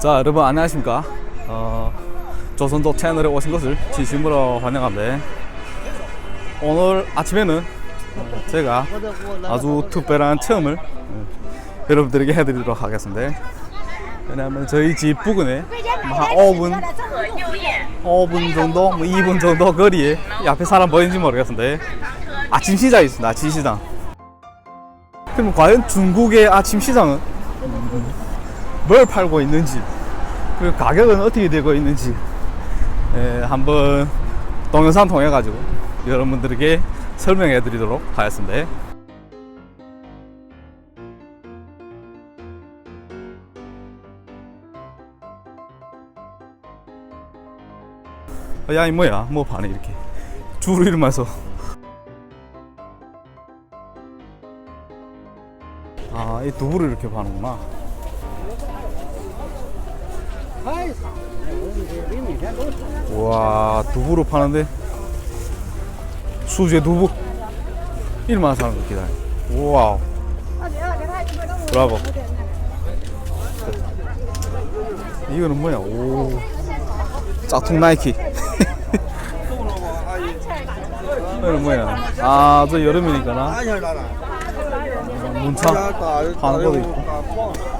자 여러분 안녕하십니까 어, 조선도 채널에 오신 것을 진심으로 환영합니다 오늘 아침에는 어, 제가 아주 특별한 체험을 어, 여러분들에게 해드리도록 하겠습니다 왜냐하면 저희 집 부근에 뭐한 5분 5분 정도, 뭐 2분 정도 거리에 이 앞에 사람 보이는지 모르겠는데 아침 시장이 있습니다. 아침 시장. 그럼 과연 중국의 아침 시장은 음, 뭘 팔고 있는지 그리고 가격은 어떻게 되고 있는지 에, 한번 동영상 통해 가지고 여러분들에게 설명해 드리도록 하겠습니다. 야, 이 뭐야? 뭐 파네 이렇게 줄을 이름해서 아, 이 두부를 이렇게 파는구나. 와, 두부로 파는데 수제 두부 1만 사는 거 기다려. 와우. 브라보. 이거는 뭐야? 오. 짝퉁 나이키. 이거는 뭐야? 아, 저 여름이니까 나 문차 파는 것도 있고.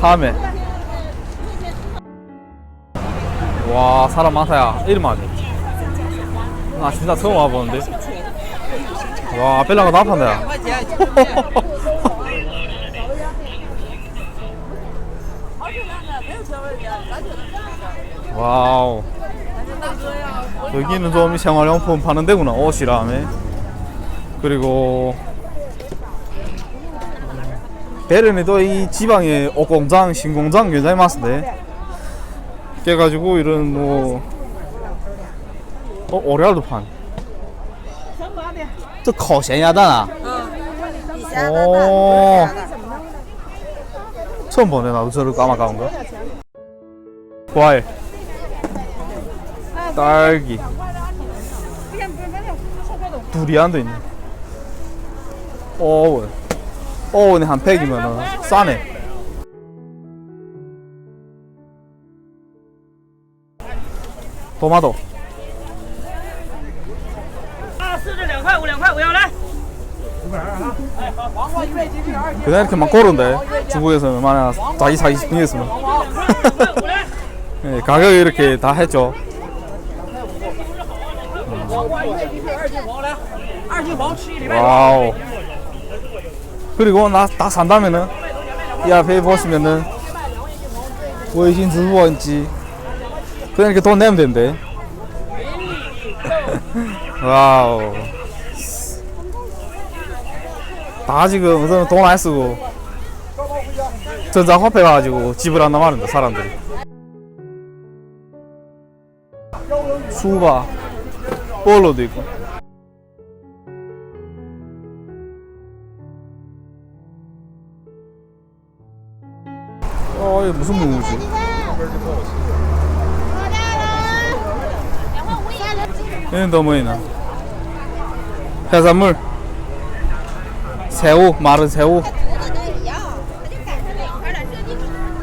어, 참외. 와, 사람 많다야. 이름 아니. 나 진짜 처음 와보는데. 와, 벨랑가 다 판다. 와우. 여기는 좀 생활용품 파는 데구나. 옷이라며. 그리고 베른에도 이 지방에 옷공장, 신공장 굉장히 많습니다. 그래가지고 이런 뭐 어, 오레알도 판. 저 커센야다나. 어. 처음 보네 나도 저를 까마까운 거. 과일. 딸기. 두리안도 있네. 어. 오, 근데 한 팩이면 싸네. 도마도. 그냥 이렇게 막 고른데 중국에서는 만약 자기 사기 싶으면 네, 가격 이렇게 다 했죠. 음. 와우. 그리고 나, 다 산다면은 이 앞에 보시면은 외신 주부원지 그냥 이렇게 돈 내면 된대 와우. 다 지금 무슨 돈 안 쓰고 전자화폐 가지고 집을 하나 마른다 사람들이. 수박 볼로도 있고. 이거 무슨 무지? 얘는 또 뭐이나? 해산물, 새우, 마른 새우.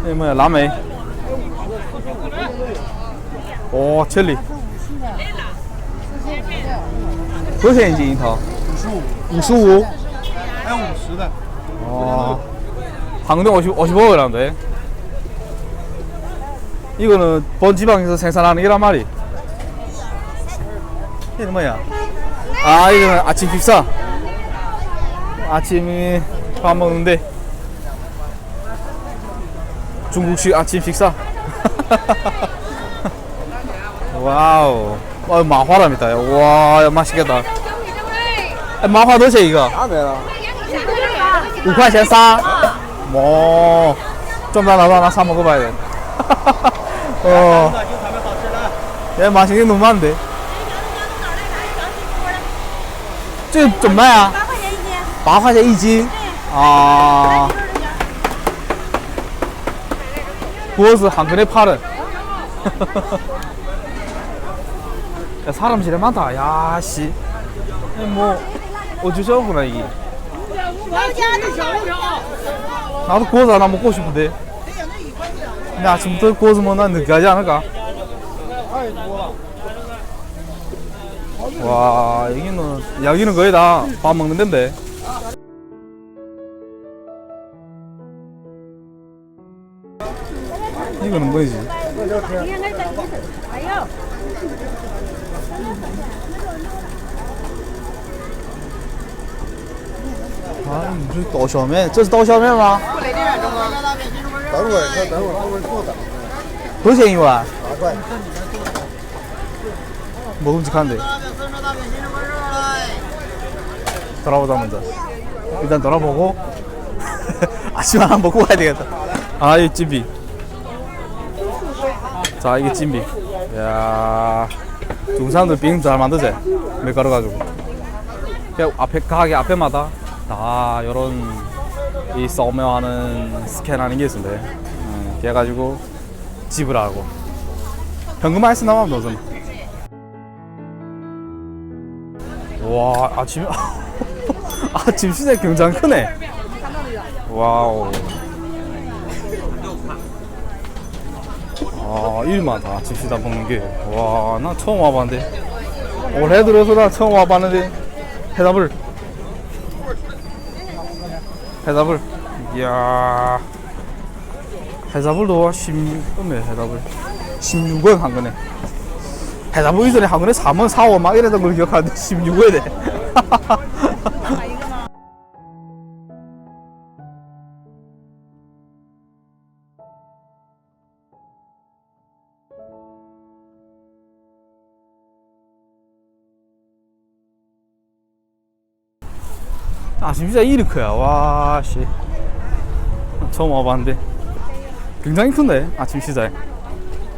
이 뭐야, 라메. 오, 첼리. 多少钱一斤一套？五十五。还有五十的， 어, 항동 50, 55g인데 이거는 본 지방에서 생산하는 이란 말이 이게 뭐야 아 이거는 아침 식사 아침에 밥 먹는데 중국식 아침 식사 와우 와 마화랍니다 와 맛있겠다 아, 마화 넣으세요 이거 哪买了？五块钱仨。哦， 좀 더 나도 하나 사 먹어봐야 돼. 这 어, 个就咱们好吃了。 얘 맛있게 너무 많은데. 这怎么卖啊？八块钱一斤。八块钱一斤。啊，그것을한 근에 팔은. 야, 사람 진짜 많다. 야, 씨. 뭐, 어쩌자구나, 이게. 高价的小 나도 구워서 하나 먹고 싶은데. 근데 아침부터 구워서 먹으면 늦게 하지 않을까? 와, 여기는, 여기는 거의 다 밥 먹는 데인데. 이거는 뭐지? 你看那个，哎呦， 아, 이这刀削面，这是刀削面吗？等会儿，再等 따로 가야 따로 가야 다 도생이와. 먹음직한데? 뭐 돌아보자 먼저. 일단 돌아보고. 아침 하나 먹고 가야 되겠다. 아 이게 찜비. 자 이게 찜비. 야 중산들 빙 잘 만드지? 밀가루 가지고. 앞에 가게 앞에마다 다 이런 이 서명하는 스캔하는 게 있는데, 음, 걔 가지고 집을 하고 현금만 했으나 마면 너는. 와 아침 아침 시장 굉장히 크네. 와우. 아 일만 다 아침 시장 먹는 게. 와 나 처음 와봤는데. 올해 들어서 나 처음 와봤는데 해답을 해답을. 이야. 해답을도 16, 음에 해답을. 16원 한 거네. 해답을 이전에 한 거네 3원, 4원 막 이랬던 걸 기억하는데 16원이 아침 시장 이리 커요. 와, 씨. 처음 와봤는데. 굉장히 큰데, 아침 시장.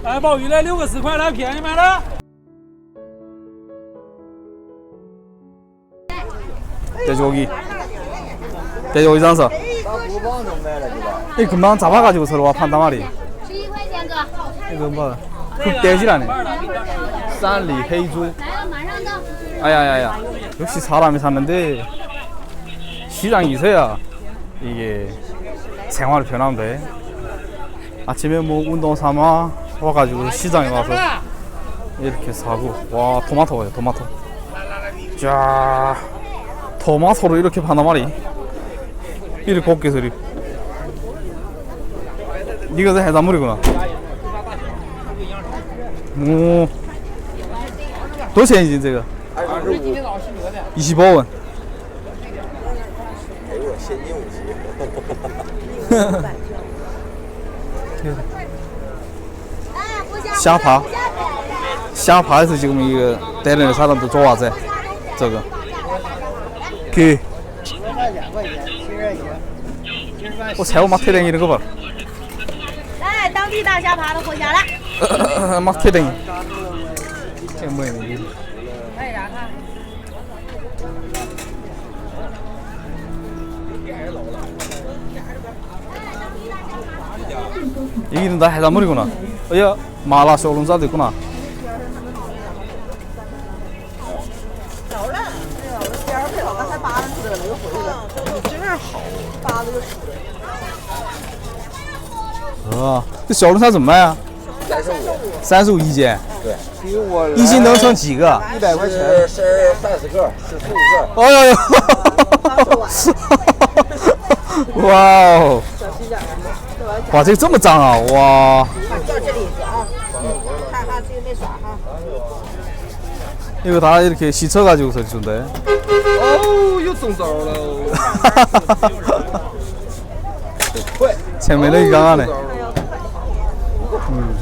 来鲍鱼来六个十块，来便宜买了。 돼지고기. 돼지고기 장사. 大骨棒都卖了，这个。 이 금방 잡아가지고 서로 와 판단 말이. 十一块钱哥， 이거 뭐, 흑돼지라네. 쌀리, 헤이주. 来了马上到。 아야야야. 역시 사람이 사는데 시장이 있어야 이게 생활이 변하는데? 아침에 뭐 운동 삼아 와가지고 시장에 와서 이렇게 사고. 와 토마토예요 토마토. 자 토마토를 이렇게 파나 말이? 이렇게 곱게 서리. 이거 다 해산물이구나. 오. 도대체 이제 25원 虾爬，虾爬的时候就没有带那个啥东西抓娃子？这个，给。我猜我妈腿等你那个吧。来，当地大虾爬的回家了。妈腿等。이게? 여기는 다 해산물이구나. 어야 마라 쇼lun사도 있구나. 어,这小龙虾怎么卖啊？三十五，三十五一斤，对，比我一斤能盛几个？一百块钱是三十个，是四十个。哎呦呦！哇哦！ 哇，这个这么脏啊！哇！到这里去啊，看看这个那啥哈。 이거 다 이렇게 씻어가지고서 준대. 哦，又中招了。 체면이 강하네. 음.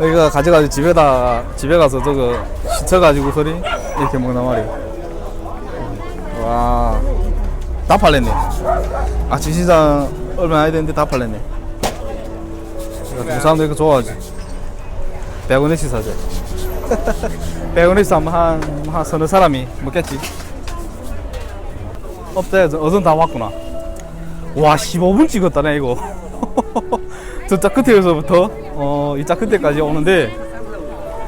여기가 가져가지고 집에다 집에 가서 저거 씻어가지고 소리 이렇게 먹는 말이. 음. 와, 다 팔렸네. 아침 시장 얼마 안 됐는데 다 팔렸네. 중국 사람들 이거 좋아하지. 100원어치 사지. 100원어치 사면 한, 한 서너 사람이 먹겠지. 없대, 어선 다 왔구나. 와, 15분 찍었다네, 이거. 저짝 끝에서부터, 어, 이짝 끝에까지 오는데,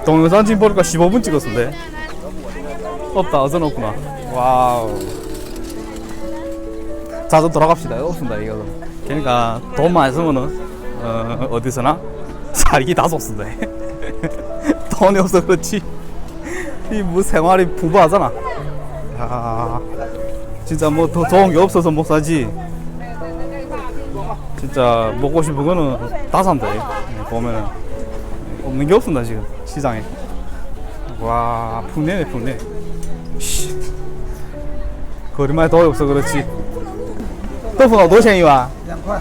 동영상 지금 보니까 15분 찍었는데. 없다, 어선 없구나. 와우. 자주 돌아갑시다. 없습니다, 이거. 그러니까, 돈 많이 쓰면은, 어, 어디서나 살기 다 좋습니다. 돈이 없어 그렇지. 이 뭐 생활이 부부하잖아. 야, 진짜 뭐 더 좋은 게 없어서 못 사지. 진짜 먹고 싶은 거는 다 산다. 예, 보면은 없는 게 없습니다 지금 시장에. 와, 풍내네 풍내. 씨. 거리말에 돈이 없어 그렇지. 豆腐脑多少钱一碗？两块，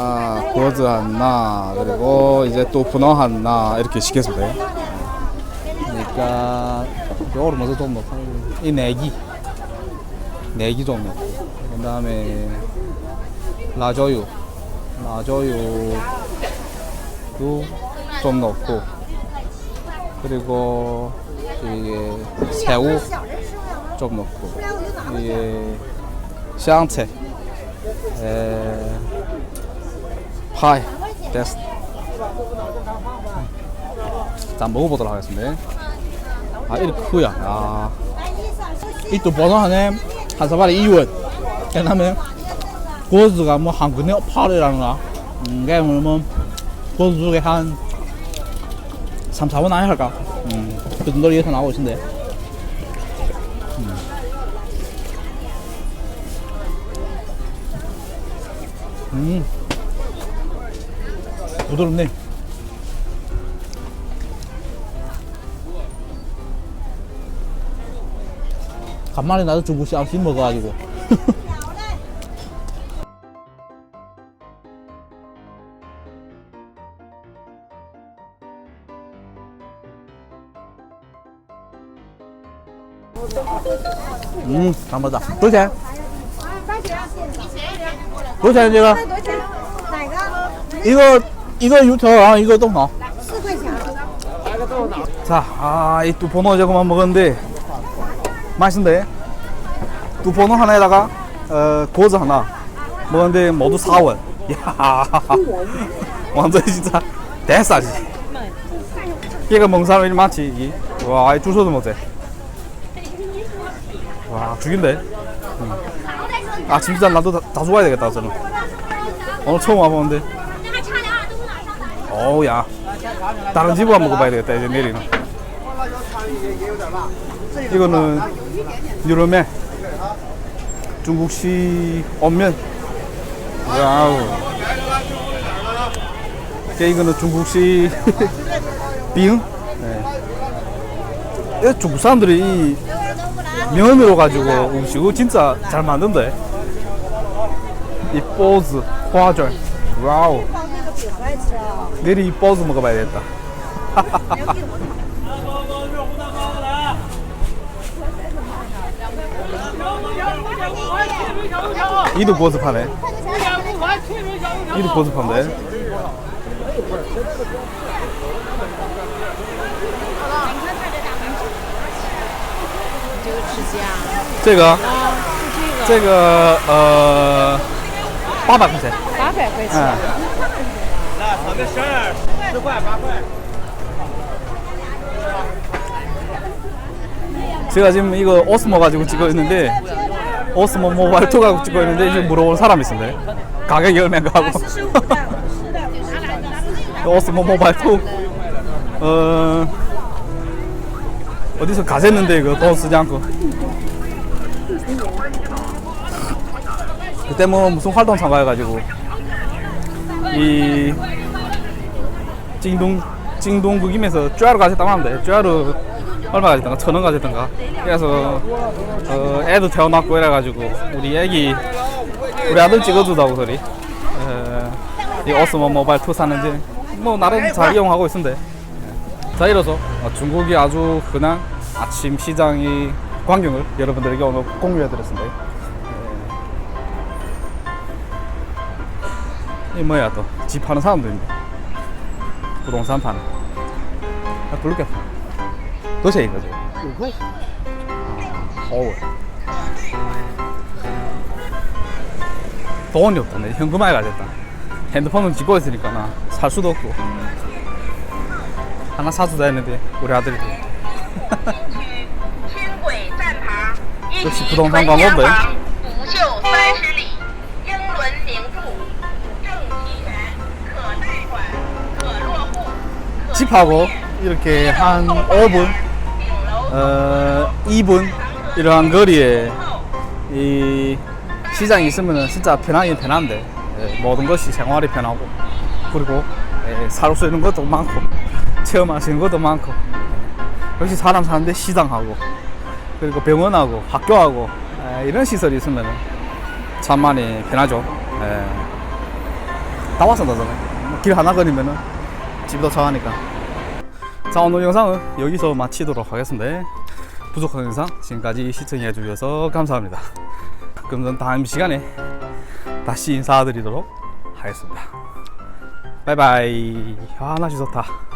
아 고즈 하나 그리고 이제 또 분어 하나 이렇게 시켰습니다. 그러니까 요거를 먼저 좀 넣고. 이 내기. 내기 좀 넣고. 그 다음에 라조유. 라조유 좀 넣고. 그리고 이게 새우 좀 넣고. 이게香菜 에, 파이 됐어 자 먹어보도록 하겠습니다 아 이렇게 크야 아. 이또 보너하네 한 사발에 2원 그 다음에 고즈가 뭐 한 근에 8이라는가 음, 그게 뭐 고즈 중에 한 3, 4원 안에 할까? 음, 그 정도로 예상 나오고 있는데. 음. 음. 부드럽네. 간만에 나도 중국식 암씩 먹어가지고. 음, 잘 먹다. 도대체? 도대체, 이거? 이거 이거 유저 아, 이거 또 뭐? 넣어. 자, 아, 이 두포노 조금만 먹었는데 맛있는데? 두포노 하나에다가 어, 고즈 하나 먹었는데 모두 4원 야 완전 진짜 대싸지. 이거 먹는 사람이 많지 와, 이 주소도 못해. 와, 죽인데 음. 아, 진짜 나도 다, 다 죽어야 되겠다 저는. 오늘 처음 와보는데. 어우 야. 다른 집을 한번 먹어봐야 되겠다 이제 내리는 이거는 유럽면 중국식 온면. 와우. 이거는 중국식 빙 네. 이 중국 사람들이 이 면으로 가지고 음식을 진짜 잘 만든대 이 포즈 화절. 와우 내일 이 버즈 먹어봐야겠다. 이도 버즈 파네. 이도 버즈 판대.这个，这个呃，八百块钱。八百块钱。嗯。 那炒个十二，十块八块。 제가 지금 이거 오스모 가지고 찍고 있는데 오스모 모바일 투 가지고 찍고 있는데 지금 물어보는 사람이 있었네 가격이 얼마인가 하고 오스모 모바일 투 어, 어디서 가셨는데 이거 돈 쓰지 않고 그때 뭐 무슨 활동 참가해가지고 이 찡동 찡동국임에서 쭈아로 가셨다고 하는데 쭈아로 얼마 가셨던가? 천 원 가셨던가? 그래서 어, 애도 태어났고 이래가지고 우리 애기 우리 아들 찍어주다고 소리. 에, 이 오스모 모바일 투 사는지 뭐 나름 잘 이용하고 있는데 자 이로써 어, 중국이 아주 흔한 아침 시장의 광경을 여러분들에게 오늘 공유해드렸습니다. 이 뭐야 또? 집 사람도 있네 부동산 파는 아, 그렇게 파 도시에 있는 거지 누구? 서울 돈이 없다 내 현금화해 가겠다 핸드폰은 쥐고 있으니까 나 살 수도 없고 하나 사주다 했는데 우리 아들이 역시 부동산 광고인데 투입하고 이렇게 한 5분, 어, 2분 이러한 거리에 이 시장이 있으면 진짜 편하긴 편한데 예, 모든 것이 생활이 편하고 그리고 예, 살수 있는 것도 많고 체험할 수 있는 것도 많고 예, 역시 사람 사는데 시장하고 그리고 병원하고 학교하고 예, 이런 시설이 있으면 참 많이 편하죠. 예. 다 왔어 나잖아. 뭐 길 하나 걸리면 집도 차가니까. 자 오늘 영상은 여기서 마치도록 하겠습니다. 부족한 영상 지금까지 시청해 주셔서 감사합니다. 그럼 전 다음 시간에 다시 인사드리도록 하겠습니다. 바이바이. 아 날씨 좋다